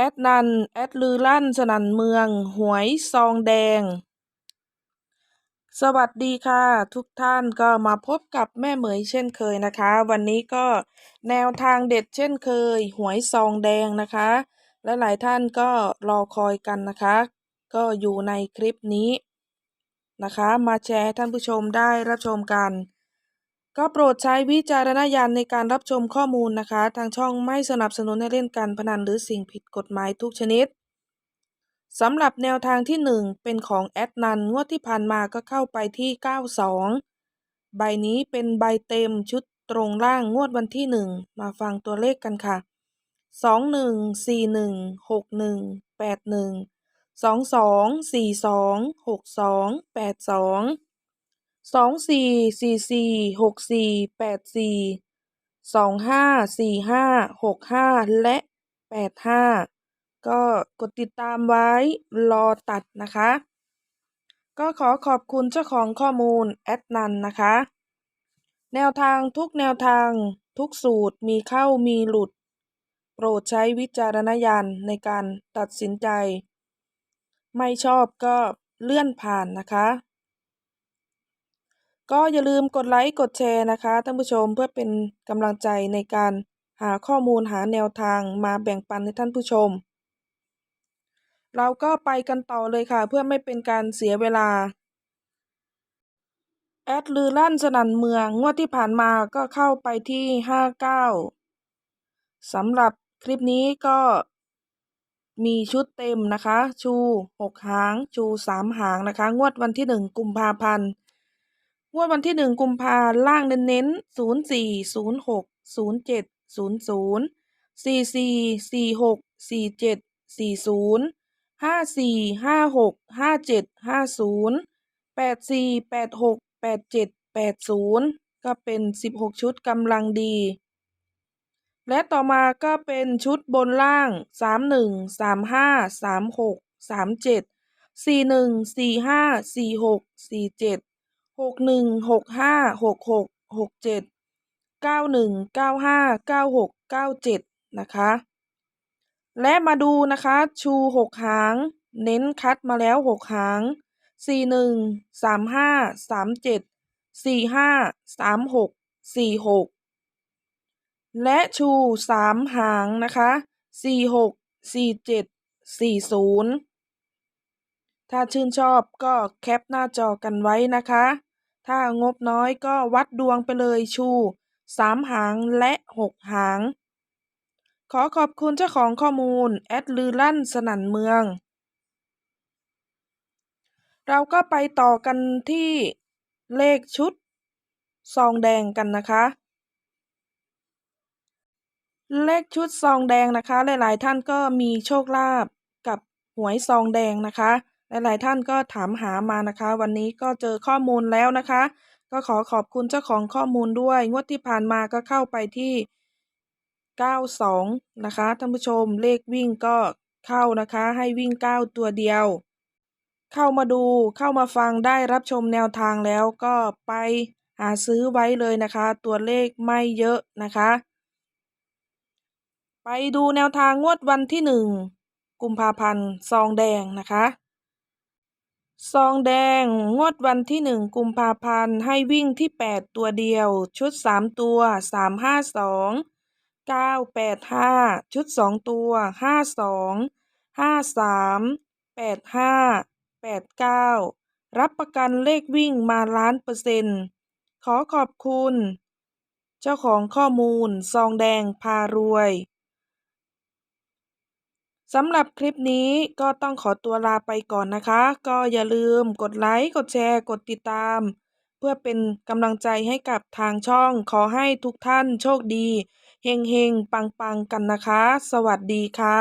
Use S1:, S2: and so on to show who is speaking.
S1: แอดนัน แอดลือลั่นสนันเมือง หวยซองแดง สวัสดีค่ะ ทุกท่านก็มาพบกับแม่เหมยเช่นเคยนะคะ วันนี้ก็แนวทางเด็ดเช่นเคย หวยซองแดงนะคะ และหลายท่านก็รอคอยกันนะคะ ก็อยู่ในคลิปนี้นะคะ มาแชร์ท่านผู้ชมได้รับชมกัน ก็โปรดใช้วิจารณญาณในการรับชมข้อมูลนะคะ ทางช่องไม่สนับสนุนให้เล่นการพนันหรือสิ่งผิดกฎหมายทุกชนิดสำหรับแนวทางที่ 1 เป็นของแอดนันงวดที่ผ่านมาก็เข้าไปที่ 92 ใบนี้เป็นใบเต็มชุดตรงล่างงวดวันที่ 1 มาฟังตัวเลขกันค่ะ 21 41 61 81 22 42 62 82 24 44 64 84 25 45 65แปดสี่สองห้าสี่ห้าหกห้าและ85ก็กดติดตามไว้รอตัดนะคะ ก็ขอขอบคุณเจ้าของข้อมูลแอดนันนะคะ แนวทางทุกแนวทางทุกสูตรมีเข้ามีหลุด โปรดใช้วิจารณญาณในการตัดสินใจ ไม่ชอบก็เลื่อนผ่านนะคะ ก็อย่าลืมกดไลค์กดแชร์นะคะท่านผู้ชมเพื่อเป็นกำลังใจในการหาข้อมูลหาแนวทางมาแบ่งปันให้ท่านผู้ชม เราก็ไปกันต่อเลยค่ะ เพื่อไม่เป็นการเสียเวลา แอดลือลั่นสนันเมืองงวดที่ผ่านมาก็เข้าไปที่ 59สำหรับคลิปนี้ก็มีชุดเต็มนะคะ ชู 6 หาง ชู 3 หางนะคะ งวดวันที่ 1 กุมภาพันธ์ งวดวันที่1กุมภาล่างเน้นๆ04 06 07 00 44 46 47 40 54 56 57 50 84 86 87 80ก็เป็น16ชุดกำลังดี และต่อมาก็เป็นชุดบนล่าง31 35 36 37 41 45 46 47 61 65 66 67 91 95 96 97น หกหนึ่งหกห้าหกหกหกเจ็ดเก้าหนึ่งเก้าห้าเก้าหกเก้าเจ็ดนะคะ และมาดูนะคะชู6หาง เน้นคัดมาแล้ว6หางสี่หนึ่งสามห้าสามเจ็ดสี่ห้าสามหกสี่หกและชูสามหางนะคะสี่หกสี่เจ็ดสี่ศูนย์ถ้าชื่นชอบก็แคปหน้าจอกันไว้นะคะ ถ้างบน้อยก็วัดดวงไปเลยชูสามหางและหกหาง ขอขอบคุณเจ้าของข้อมูล แอดลือลั่นสนั่นเมือง เราก็ไปต่อกันที่เลขชุด ซองแดงกันนะคะ เลขชุดซองแดงนะคะ หลาย ๆ ท่านก็มีโชคลาภกับหวยซองแดงนะคะ หลายๆท่านก็ถามหามานะคะ วันนี้ก็เจอข้อมูลแล้วนะคะ ก็ขอขอบคุณเจ้าของข้อมูลด้วย งวดที่ผ่านมาก็เข้าไปที่ 92 นะคะท่านผู้ชมเลขวิ่งก็เข้านะคะ ให้วิ่ง 9 ตัวเดียว เข้ามาดูเข้ามาฟังได้รับชมแนวทางแล้วก็ไปหาซื้อไว้เลยนะคะ ตัวเลขไม่เยอะนะคะ ไปดูแนวทางงวดวันที่หนึ่งกุมภาพันธ์ซองแดงนะคะ ซองแดง งวดวันที่หนึ่งกุมภาพันธ์ ให้วิ่งที่แปดตัวเดียว ชุดสามตัวสามห้าสองเก้าแปดห้าชุดสองตัวห้าสองห้าสามแปดห้า89รับประกันเลขวิ่งมาล้านเปอร์เซ็นต์ ขอขอบคุณ เจ้าของข้อมูล ซองแดงพารวย สำหรับคลิปนี้ก็ต้องขอตัวลาไปก่อนนะคะ ก็อย่าลืมกดไลค์กดแชร์กดติดตาม เพื่อเป็นกำลังใจให้กับทางช่องขอให้ทุกท่านโชคดีเฮงเฮงปังปังกันนะคะ สวัสดีค่ะ